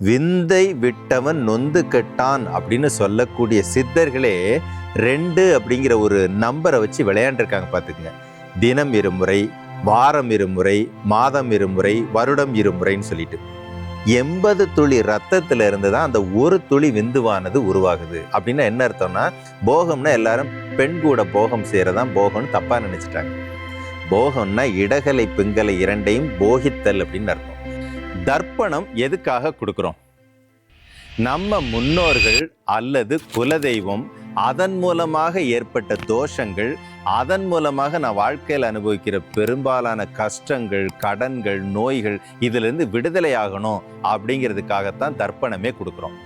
விந்தை விட்டவன் நொந்து கெட்டான் அப்படின்னு சொல்லக்கூடிய சித்தர்களே ரெண்டு அப்படிங்கிற ஒரு நம்பரை வச்சு விளையாண்டுருக்காங்க பார்த்துக்குங்க. தினம் இருமுறை வாரம் இருமுறை மாதம் இருமுறை வருடம் இருமுறைன்னு சொல்லிட்டு. எண்பது துளி ரத்தத்துல இருந்து தான் அந்த ஒரு துளி விந்துவானது உருவாகுது. அப்படின்னா என்ன அர்த்தம்னா போகம்னா எல்லாரும் பெண் கூட போகம் செய்யறதான் போகம்னு தப்பா நினைச்சிட்டாங்க. போகம்னா இடகலை பிங்கலை இரண்டையும் போகித்தல் அப்படின்னு அர்த்தம். தர்ப்பணம் எதுக்காக கொடுக்குறோம்? நம்ம முன்னோர்கள் அல்லது குலதெய்வம் அதன் மூலமாக ஏற்பட்ட தோஷங்கள் அதன் மூலமாக நான் வாழ்க்கையில் அனுபவிக்கிற பெரும்பாலான கஷ்டங்கள் கடன்கள் நோய்கள் இதிலிருந்து விடுதலை ஆகணும் அப்படிங்கிறதுக்காகத்தான் தர்ப்பணமே கொடுக்குறோம்.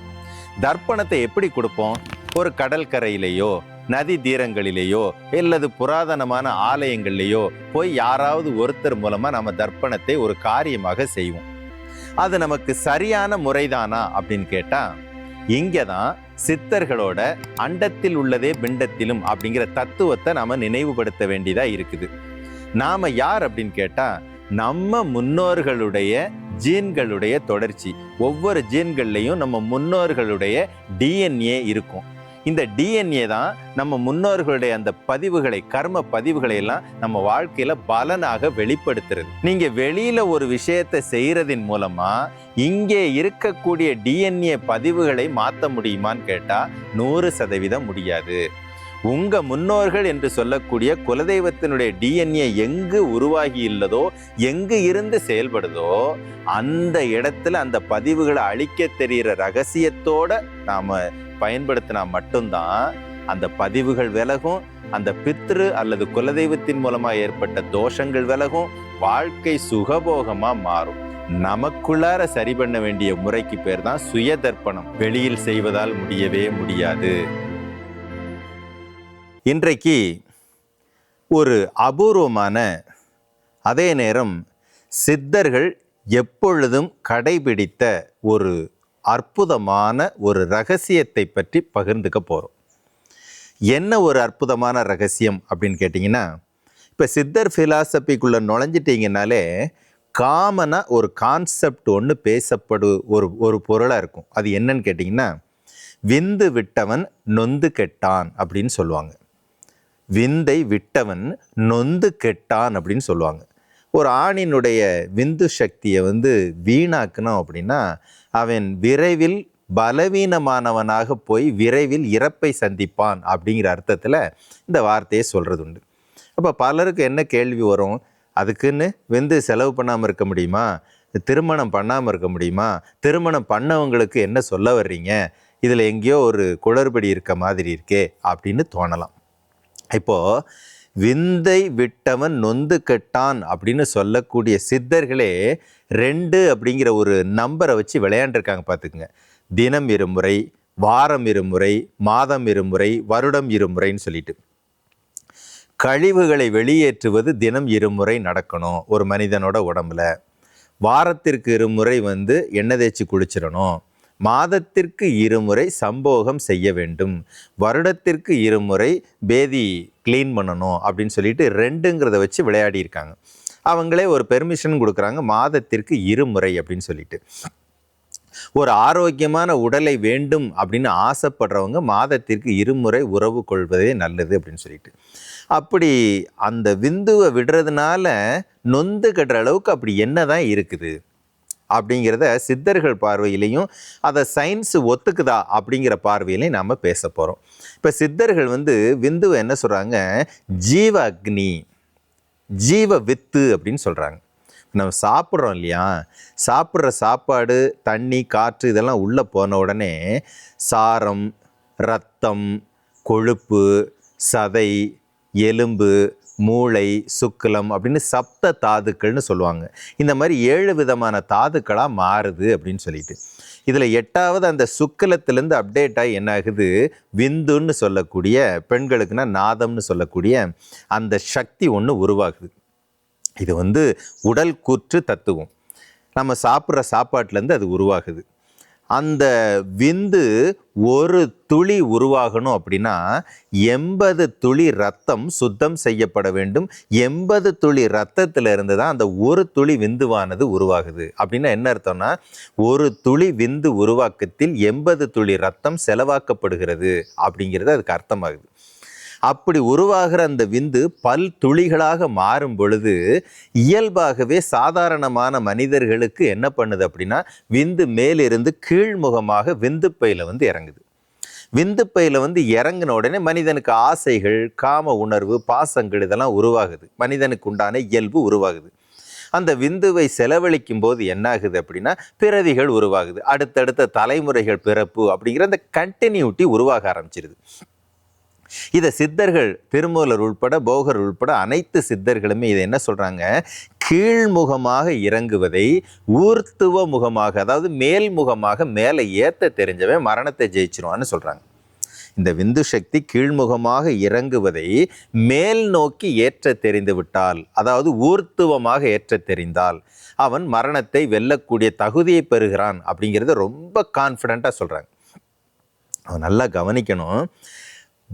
தர்ப்பணத்தை எப்படி கொடுப்போம்? ஒரு கடற்கரையிலேயோ நதி தீரங்களிலேயோ அல்லது புராதனமான ஆலயங்கள்லேயோ போய் யாராவது ஒருத்தர் மூலமாக நம்ம தர்ப்பணத்தை ஒரு காரியமாக செய்வோம். அது நமக்கு சரியான முறைதானா அப்படின்னு கேட்டா இங்கே தான் சித்தர்களோட அண்டத்தில் உள்ளதே பிண்டத்திலும் அப்படிங்கிற தத்துவத்தை நாம நினைவுபடுத்த வேண்டியதா இருக்குது. நாம யார் அப்படின்னு கேட்டா நம்ம முன்னோர்களுடைய ஜீன்களுடைய தொடர்ச்சி. ஒவ்வொரு ஜீன்கள்லையும் நம்ம முன்னோர்களுடைய டிஎன்ஏ இருக்கும். இந்த டிஎன்ஏ தான் நம்ம முன்னோர்களுடைய அந்த பதிவுகளை கர்ம பதிவுகளை எல்லாம் நம்ம வாழ்க்கையில பலனாக வெளிப்படுத்துறது. நீங்க வெளியில ஒரு விஷயத்தை செய்யறதின் மூலமா இங்கே இருக்கக்கூடிய டிஎன்ஏ பதிவுகளை மாற்ற முடியுமான்னு கேட்டா நூறு சதவீதம் முடியாது. உங்க முன்னோர்கள் என்று சொல்லக்கூடிய குலதெய்வத்தினுடைய டிஎன்ஏ எங்கு உருவாகி இல்லதோ எங்கு இருந்து செயல்படுதோ அந்த இடத்துல அந்த பதிவுகளை அழிக்க தெரிகிற ரகசியத்தோட நாம பயன்படுத்தினா மட்டும்தான் அந்த பதிவுகள் விலகும் அந்த பித்ரு அல்லது குலதெய்வத்தின் மூலமா ஏற்பட்ட தோஷங்கள் விலகும் வாழ்க்கை சுகபோகமா மாறும். நமக்குள்ளார சரி பண்ண வேண்டிய முறைக்கு பேர் தான் சுய தர்ப்பணம் வெளியில் செய்வதால் முடியவே முடியாது. இன்றைக்கு ஒரு அபூர்வமான அதே நேரம் சித்தர்கள் எப்பொழுதும் கடைபிடித்த ஒரு அற்புதமான ஒரு ரகசியத்தை பற்றி பகிர்ந்துக்க போகிறோம் என்ன ஒரு அற்புதமான ரகசியம் அப்படின்னு கேட்டிங்கன்னா இப்போ சித்தர் ஃபிலாசபிக்குள்ளே நுழைஞ்சிட்டிங்கனாலே காமனாக ஒரு கான்செப்ட் ஒன்று பேசப்படு ஒரு ஒரு பொருளாக இருக்கும். அது என்னன்னு கேட்டிங்கன்னா விந்து விட்டவன் நொந்து கெட்டான் அப்படின்னு சொல்லுவாங்க. விந்தை விட்டவன் நொந்து கெட்டான் அப்படின்னு சொல்லுவாங்க. ஒரு ஆணினுடைய விந்து சக்தியை வந்து வீணாக்கணும் அப்படின்னா அவன் விரைவில் பலவீனமானவனாக போய் விரைவில் இறப்பை சந்திப்பான் அப்படிங்கிற அர்த்தத்தில் இந்த வார்த்தையை சொல்கிறது உண்டு அப்போ பலருக்கு என்ன கேள்வி வரும்? அதுக்குன்னு விந்து செலவு பண்ணாமல் இருக்க முடியுமா? திருமணம் பண்ணாமல் இருக்க முடியுமா? திருமணம் பண்ணவங்களுக்கு என்ன சொல்ல வர்றீங்க? இதில் எங்கேயோ ஒரு குளறுபடி இருக்க மாதிரி இருக்கே அப்படின்னு தோணலாம். இப்போது விந்தை விட்டவன் நொந்து கெட்டான் அப்படின்னு சொல்லக்கூடிய சித்தர்களே ரெண்டு அப்படிங்கிற ஒரு நம்பரை வச்சு விளையாண்டுருக்காங்க பார்த்துக்குங்க. தினம் இருமுறை வாரம் இருமுறை மாதம் இருமுறை வருடம் இருமுறைன்னு சொல்லிட்டு. கழிவுகளை வெளியேற்றுவது தினம் இருமுறை நடக்கணும் ஒரு மனிதனோட உடம்புல. வாரத்திற்கு இருமுறை வந்து எண்ணெய் தேய்ச்சி குளிச்சிடணும். மாதத்திற்கு இருமுறை சம்போகம் செய்ய வேண்டும். வருடத்திற்கு இருமுறை பேதி க்ளீன் பண்ணணும் அப்படின்னு சொல்லிட்டு ரெண்டுங்கிறத வச்சு விளையாடி இருக்காங்க. அவங்களே ஒரு பெர்மிஷன் கொடுக்குறாங்க மாதத்திற்கு இருமுறை அப்படின்னு சொல்லிட்டு. ஒரு ஆரோக்கியமான உடலை வேண்டும் அப்படின்னு ஆசைப்படுறவங்க மாதத்திற்கு இருமுறை உறவு கொள்வதே நல்லது அப்படின்னு சொல்லிட்டு. அப்படி அந்த விந்துவை விடுறதுனால நொந்து கட்டுற அளவுக்கு அப்படி என்ன தான் இருக்குது. அப்படிங்கிறத சித்தர்கள் பார்வையிலையும் அதை சயின்ஸ் ஒத்துக்குதா அப்படிங்கிற பார்வையிலையும் நாம் பேச போகிறோம் இப்போ சித்தர்கள் வந்து விந்துவை என்ன சொல்கிறாங்க ஜீவ அக்னி ஜீவ வித்து அப்படின்னு சொல்கிறாங்க நம்ம சாப்பிட்றோம் இல்லையா? சாப்பிட்ற சாப்பாடு தண்ணி காற்று இதெல்லாம் உள்ளே போன உடனே சாரம் ரத்தம் கொழுப்பு சதை எலும்பு மூளை சுக்கிலம் அப்படின்னு சப்த தாதுக்கள்னு சொல்லுவாங்க. இந்த மாதிரி ஏழு விதமான தாதுக்களாக மாறுது அப்படின்னு சொல்லிட்டு. இதில் எட்டாவது அந்த சுக்கிலத்திலேருந்து அப்டேட் ஆகி என்ன ஆகுது? விந்துன்னு சொல்லக்கூடிய பெண்களுக்குன்னா நாதம்னு சொல்லக்கூடிய அந்த சக்தி ஒன்று உருவாகுது. இது வந்து உடல் கூற்று தத்துவம். நம்ம சாப்பிட்ற சாப்பாட்டிலேருந்து அது உருவாகுது. அந்த விந்து ஒரு துளி உருவாகணும் அப்படின்னா எண்பது துளி ரத்தம் சுத்தம் செய்யப்பட வேண்டும். எண்பது துளி ரத்தத்தில் இருந்து தான் அந்த ஒரு துளி விந்துவானது உருவாகுது. அப்படின்னா என்ன அர்த்தம்னா ஒரு துளி விந்து உருவாக்கத்தில் எண்பது துளி ரத்தம் செலவாக்கப்படுகிறது அப்படிங்கிறது அதுக்கு அர்த்தமாகுது. அப்படி உருவாகிற அந்த விந்து பல் துளிகளாக மாறும் பொழுது இயல்பாகவே சாதாரணமான மனிதர்களுக்கு என்ன பண்ணுது அப்படின்னா விந்து மேலிருந்து கீழ்முகமாக விந்துப்பையில் வந்து இறங்குது. விந்துப்பையில் வந்து இறங்கின உடனே மனிதனுக்கு ஆசைகள் காம உணர்வு பாசங்கள் இதெல்லாம் உருவாகுது. மனிதனுக்கு உண்டான இயல்பு உருவாகுது. அந்த விந்துவை செலவழிக்கும் போது என்னாகுது அப்படின்னா பிறவிகள் உருவாகுது. அடுத்தடுத்த தலைமுறைகள் பிறப்பு அப்படிங்கிற அந்த கண்டினியூட்டி உருவாக ஆரம்பிச்சிருது. இதை சித்தர்கள் திருமூலர் உள்பட போகர் உள்பட அனைத்து சித்தர்களுமே இதை என்ன சொல்கிறாங்க கீழ்முகமாக இறங்குவதை ஊர்த்துவ முகமாக அதாவது மேல்முகமாக மேலே ஏற்ற தெரிஞ்சவன் மரணத்தை ஜெயிச்சிருவான்னு சொல்கிறாங்க இந்த விந்து சக்தி கீழ்முகமாக இறங்குவதை மேல் நோக்கி ஏற்ற தெரிந்து விட்டால் அதாவது ஊர்த்துவமாக ஏற்ற தெரிந்தால் அவன் மரணத்தை வெல்லக்கூடிய தகுதியை பெறுகிறான் அப்படிங்கிறத ரொம்ப கான்ஃபிடண்ட்டாக சொல்கிறாங்க அவன் நல்லா கவனிக்கணும்.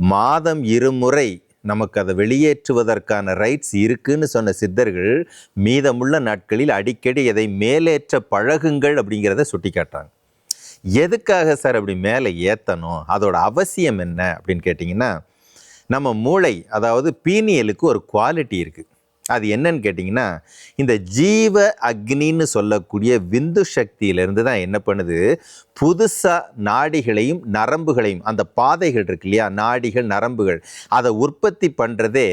மாதம் இருமுறை நமக்கு அதை வெளியேற்றுவதற்கான ரைட்ஸ் இருக்குன்னு சொன்ன சித்தர்கள் மீதமுள்ள நாட்களில் அடிக்கடி எதை மேலேற்ற பழகுங்கள் அப்படிங்கிறத சுட்டி காட்டுறாங்க எதுக்காக சார் அப்படி மேலே ஏற்றணும் அதோட அவசியம் என்ன அப்படின்னு கேட்டிங்கன்னா நம்ம மூளை அதாவது பீனியலுக்கு ஒரு குவாலிட்டி இருக்குது அது என்னன்னு கேட்டிங்கன்னா இந்த ஜீவ அக்னின்னு சொல்லக்கூடிய விந்து சக்தியிலேருந்து தான் என்ன பண்ணுது? புதுசாக நாடிகளையும் நரம்புகளையும் அந்த பாதைகள் இருக்கு இல்லையா? நாடிகள் நரம்புகள். அதை உற்பத்தி பண்ணுறதே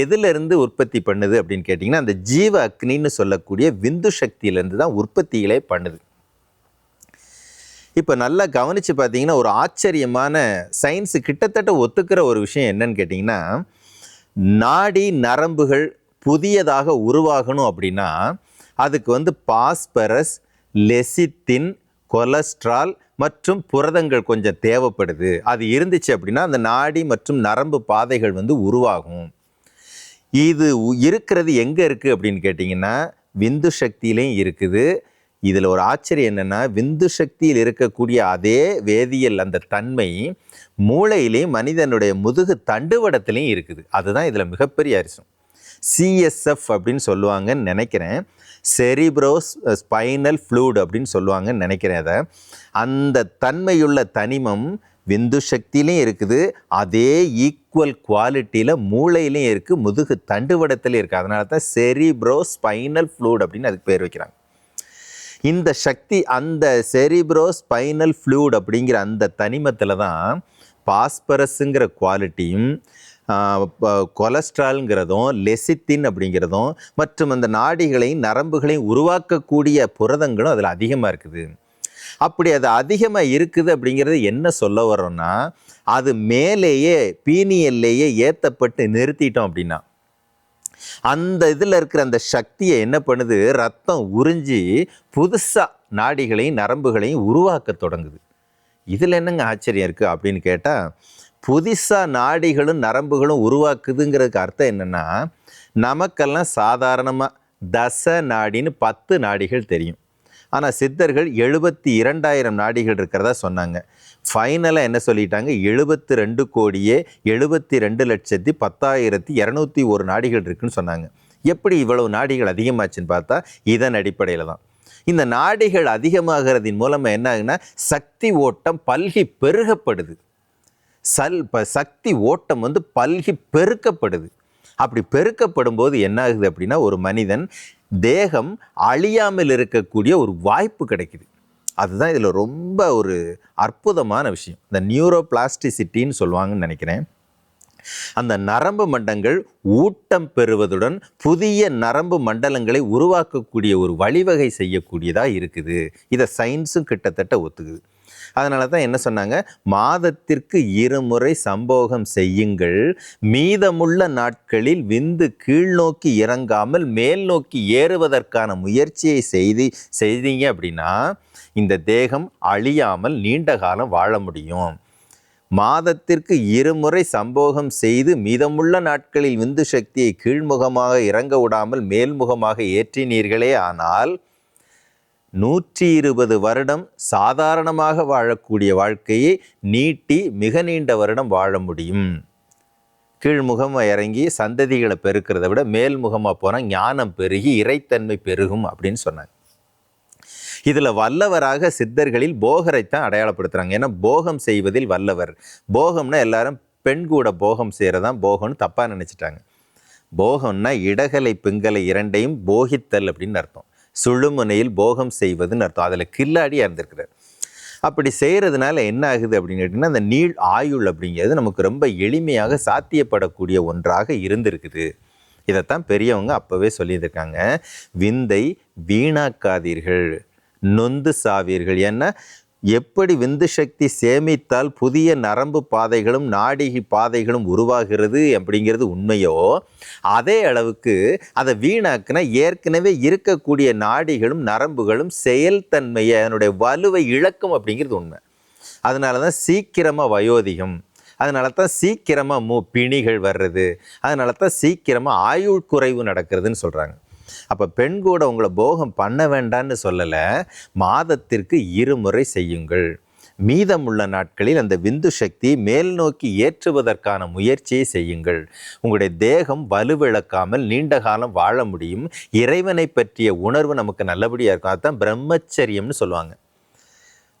எதிலிருந்து உற்பத்தி பண்ணுது அப்படின்னு கேட்டிங்கன்னா அந்த ஜீவ அக்னின்னு சொல்லக்கூடிய விந்து சக்தியிலேருந்து தான் உற்பத்திகளே பண்ணுது. இப்போ நல்லா கவனித்து பார்த்தீங்கன்னா ஒரு ஆச்சரியமான சயின்ஸு கிட்டத்தட்ட ஒத்துக்கிற ஒரு விஷயம் என்னன்னு கேட்டிங்கன்னா நாடி நரம்புகள் புதியதாக உருவாகணும் அப்படின்னா அதுக்கு வந்து பாஸ்பரஸ் லெசித்தின் கொலஸ்ட்ரால் மற்றும் புரதங்கள் கொஞ்சம் தேவைப்படுது. அது இருந்துச்சு அப்படின்னா அந்த நாடி மற்றும் நரம்பு பாதைகள் வந்து உருவாகும். இது உ- இருக்கிறது எங்கே இருக்குது அப்படின்னு கேட்டிங்கன்னா விந்து சக்தியிலையும் இருக்குது. இதில் ஒரு ஆச்சரியம் என்னென்னா விந்து சக்தியில் இருக்கக்கூடிய அதே வேதியியல் அந்த தன்மை மூளையிலையும் மனிதனுடைய முதுகு தண்டுவடத்துலையும் இருக்குது. அதுதான் இதில் மிகப்பெரிய அரிசம். சிஎஸ்எஃப் அப்படின்னு சொல்லுவாங்கன்னு நினைக்கிறேன். செரிப்ரோஸ் ஸ்பைனல் ஃப்ளூட் அப்படின்னு சொல்லுவாங்கன்னு நினைக்கிறேன் அதை. அந்த தன்மையுள்ள தனிமம் விந்து சக்தியிலையும் இருக்குது. அதே ஈக்குவல் குவாலிட்டியில் மூளையிலையும் இருக்குது முதுகு தண்டுவடத்துலையும் இருக்குது அதனால தான் செரிப்ரோ ஸ்பைனல் ஃப்ளூட் அப்படின்னு அதுக்கு பேர் வைக்கிறாங்க. இந்த சக்தி அந்த செரிப்ரோ ஸ்பைனல் ஃப்ளூட் அப்படிங்கிற அந்த தனிமத்தில் தான் பாஸ்பரஸுங்கிற குவாலிட்டியும் கொலஸ்ட்ரால்ங்கிறதும் லெசித்தின் அப்படிங்கிறதும் மற்றும் அந்த நாடிகளையும் நரம்புகளையும் உருவாக்கக்கூடிய புரதங்களும் அதில் அதிகமாக இருக்குது. அப்படி அது அதிகமாக இருக்குது அப்படிங்கிறது என்ன சொல்ல வரோம்னா அது மேலேயே பீனியல்லையே ஏற்றப்பட்டு நிறுத்திட்டோம் அப்படின்னா அந்த இதில் இருக்கிற அந்த சக்தியை என்ன பண்ணுது? ரத்தம் உறிஞ்சி புதுசாக நாடிகளையும் நரம்புகளையும் உருவாக்க தொடங்குது. இதில் என்னங்க ஆச்சரியம் இருக்குது அப்படின்னு கேட்டால் புதுசாக நாடிகளும் நரம்புகளும் உருவாக்குதுங்கிறதுக்கு அர்த்தம் என்னென்னா நமக்கெல்லாம் சாதாரணமாக தச நாடின்னு பத்து நாடிகள் தெரியும். ஆனால் சித்தர்கள் எழுபத்தி இரண்டாயிரம் நாடிகள் இருக்கிறதா சொன்னாங்க. ஃபைனலாக என்ன சொல்லிட்டாங்க? எழுபத்தி ரெண்டு கோடியே எழுபத்தி ரெண்டு லட்சத்தி பத்தாயிரத்தி இரநூத்தி ஒரு நாடிகள் இருக்குன்னு சொன்னாங்க. எப்படி இவ்வளவு நாடிகள் அதிகமாச்சுன்னு பார்த்தா இதன் அடிப்படையில் தான். இந்த நாடிகள் அதிகமாகிறதின் மூலமாக என்ன ஆகுன்னா சக்தி ஓட்டம் பல்கி பெருகப்படுது. சல் ப சக்தி ஓட்டம் வந்து பல்கி பெருக்கப்படுது. அப்படி பெருக்கப்படும் போது என்ன ஆகுது அப்படின்னா ஒரு மனிதன் தேகம் அழியாமல் இருக்கக்கூடிய ஒரு வாய்ப்பு கிடைக்குது. அதுதான் இதில் ரொம்ப ஒரு அற்புதமான விஷயம். இந்த நியூரோ பிளாஸ்டிசிட்டின்னு சொல்லுவாங்கன்னு நினைக்கிறேன். அந்த நரம்பு மண்டங்கள் ஊட்டம் பெறுவதுடன் புதிய நரம்பு மண்டலங்களை உருவாக்கக்கூடிய ஒரு வழிவகை செய்யக்கூடியதாக இருக்குது. இதை சயின்ஸும் கிட்டத்தட்ட ஒத்துக்குது. அதனால தான் என்ன சொன்னாங்க? மாதத்திற்கு இருமுறை சம்போகம் செய்யுங்கள். மீதமுள்ள நாட்களில் விந்து கீழ்நோக்கி இறங்காமல் மேல் நோக்கி ஏறுவதற்கான முயற்சியை செய்து செய்தீங்க அப்படின்னா இந்த தேகம் அழியாமல் நீண்ட காலம் வாழ முடியும். மாதத்திற்கு இருமுறை சம்போகம் செய்து மீதமுள்ள நாட்களில் விந்து சக்தியை கீழ்முகமாக இறங்க விடாமல் மேல்முகமாக ஏற்றினீர்களே ஆனால் நூற்றி இருபது வருடம் சாதாரணமாக வாழக்கூடிய வாழ்க்கையை நீட்டி மிக நீண்ட வருடம் வாழ முடியும். கீழ்முகமாக இறங்கி சந்ததிகளை பெருக்கிறத விட மேல்முகமாக போனால் ஞானம் பெருகி இறைத்தன்மை பெருகும் அப்படின்னு சொன்னாங்க. இதில் வல்லவராக சித்தர்களில் போகரைத்தான் அடையாளப்படுத்துகிறாங்க ஏன்னா போகம் செய்வதில் வல்லவர். போகம்னா எல்லாரும் பெண் கூட போகம் செய்கிறதான் போகம்னு தப்பாக நினச்சிட்டாங்க. போகம்னா இடகலை பிங்கலை இரண்டையும் போகித்தல் அப்படின்னு அர்த்தம். சுழுமுனையில் போகம் செய்வதுன்னு அர்த்தம். அதில் கில்லாடியாக இருந்திருக்கிறார் அப்படி செய்கிறதுனால என்ன ஆகுது அப்படின்னு கேட்டிங்கன்னா அந்த நீள் ஆயுள் அப்படிங்கிறது நமக்கு ரொம்ப எளிமையாக சாத்தியப்படக்கூடிய ஒன்றாக இருந்திருக்குது. இதைத்தான் பெரியவங்க அப்போவே சொல்லியிருக்காங்க விந்தை வீணாக்காதீர்கள் நொந்து சாவீர்கள். ஏன்னா எப்படி விந்து சக்தி சேமித்தால் புதிய நரம்பு பாதைகளும் நாடிகை பாதைகளும் உருவாகிறது அப்படிங்கிறது உண்மையோ? அதே அளவுக்கு அதை வீணாக்குனா ஏற்கனவே இருக்கக்கூடிய நாடிகளும் நரம்புகளும் செயல்தன்மையை அதனுடைய வலுவை இழக்கும் அப்படிங்கிறது உண்மை. அதனால தான் சீக்கிரமாக வயோதிகம் அதனால தான் சீக்கிரமாக மூ பிணிகள் வர்றது அதனால தான் சீக்கிரமாக ஆயுள் குறைவு நடக்கிறதுன்னு சொல்கிறாங்க அப்போ பெண் கூட உங்களை போகம் பண்ண வேண்டான்னு சொல்லலை மாதத்திற்கு இருமுறை செய்யுங்கள். மீதமுள்ள நாட்களில் அந்த விந்து சக்தி மேல் நோக்கி ஏற்றுவதற்கான முயற்சியை செய்யுங்கள். உங்களுடைய தேகம் வலுவிழக்காமல் நீண்ட காலம் வாழ முடியும். இறைவனை பற்றிய உணர்வு நமக்கு நல்லபடியாக இருக்கும். அதுதான் பிரம்மச்சரியம்னு சொல்லுவாங்க.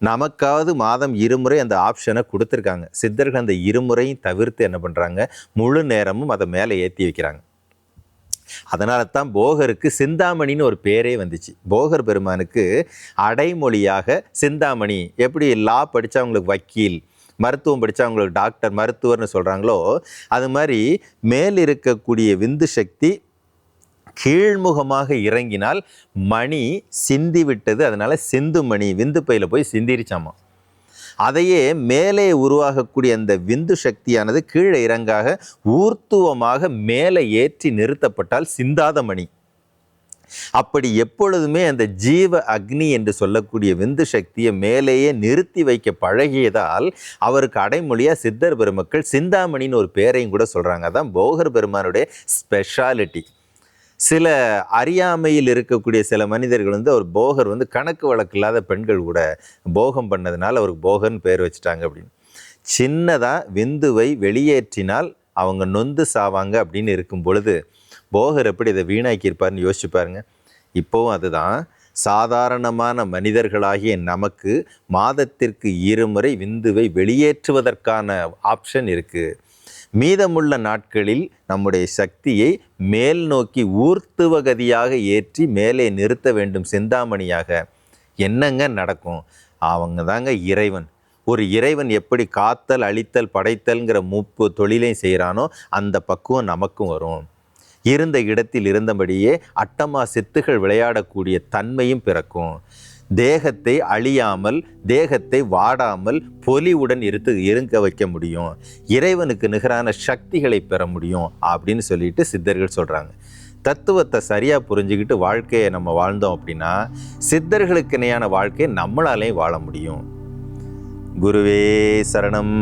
நமக்காவது மாதம் இருமுறை அந்த ஆப்ஷனை கொடுத்துருக்காங்க. சித்தர்கள் அந்த இருமுறையும் தவிர்த்து என்ன பண்ணுறாங்க முழு நேரமும் அதை மேலே ஏற்றி வைக்கிறாங்க. அதனால தான் போகருக்கு சிந்தாமணின்னு ஒரு பேரே வந்துச்சு. போகர் பெருமானுக்கு அடைமொழியாக சிந்தாமணி எப்படி லா படித்தவங்களுக்கு வக்கீல் மருத்துவம் படித்தவங்களுக்கு டாக்டர் மருத்துவர்னு சொல்கிறாங்களோ அது மாதிரி மேல் இருக்கக்கூடிய விந்து சக்தி கீழ்முகமாக இறங்கினால் மணி சிந்தி விட்டது அதனால சிந்து மணி விந்து பையில் போய் சிந்திரிச்சாமா அதையே மேலே உருவாகக்கூடிய அந்த விந்து சக்தியானது கீழே இறங்காக ஊர்த்துவமாக மேலே ஏற்றி நிறுத்தப்பட்டால் சிந்தாத மணி. அப்படி எப்பொழுதுமே அந்த ஜீவ அக்னி என்று சொல்லக்கூடிய விந்து சக்தியை மேலேயே நிறுத்தி வைக்க பழகியதால் அவருக்கு அடைமொழியாக சித்தர் பெருமக்கள் சிந்தாமணின்னு ஒரு பேரையும் கூட சொல்கிறாங்க அதான் போகர் பெருமானுடைய ஸ்பெஷாலிட்டி சில அறியாமையில் இருக்கக்கூடிய சில மனிதர்கள் வந்து அவர் போகர் வந்து கணக்கு வழக்கு இல்லாத பெண்கள் கூட போகம் பண்ணதுனால அவருக்கு போகர்னு பேர் வச்சுட்டாங்க அப்படின்னு. சின்னதாக விந்துவை வெளியேற்றினால் அவங்க நொந்து சாவாங்க அப்படின்னு இருக்கும் பொழுது போகர் எப்படி இதை வீணாக்கியிருப்பார்னு யோசிச்சு பாருங்க. இப்போவும் அதுதான். சாதாரணமான மனிதர்களாகிய நமக்கு மாதத்திற்கு இருமுறை விந்துவை வெளியேற்றுவதற்கான ஆப்ஷன் இருக்குது மீதமுள்ள நாட்களில் நம்முடைய சக்தியை மேல் நோக்கி ஊர்த்துவகதியாக ஏற்றி மேலே நிறுத்த வேண்டும் சிந்தாமணியாக. என்னங்க நடக்கும்? அவங்க தாங்க இறைவன். ஒரு இறைவன் எப்படி காத்தல் அழித்தல் படைத்தல்ங்கிற மூப்பு தொழிலையும் செய்கிறானோ அந்த பக்குவம் நமக்கும் வரும். இருந்த இடத்தில் இருந்தபடியே அட்டமா சித்துகள் விளையாடக்கூடிய தன்மையும் பிறக்கும். தேகத்தை அழியாமல் தேகத்தை வாடாமல் பொலிவுடன் இருத்து இருங்க வைக்க முடியும். இறைவனுக்கு நிகரான சக்திகளை பெற முடியும் அப்படின்னு சொல்லிட்டு சித்தர்கள் சொல்கிறாங்க தத்துவத்தை சரியாக புரிஞ்சுக்கிட்டு வாழ்க்கையை நம்ம வாழ்ந்தோம் அப்படின்னா சித்தர்களுக்கு இணையான வாழ்க்கையை நம்மளாலேயும் வாழ முடியும். குருவே சரணம்.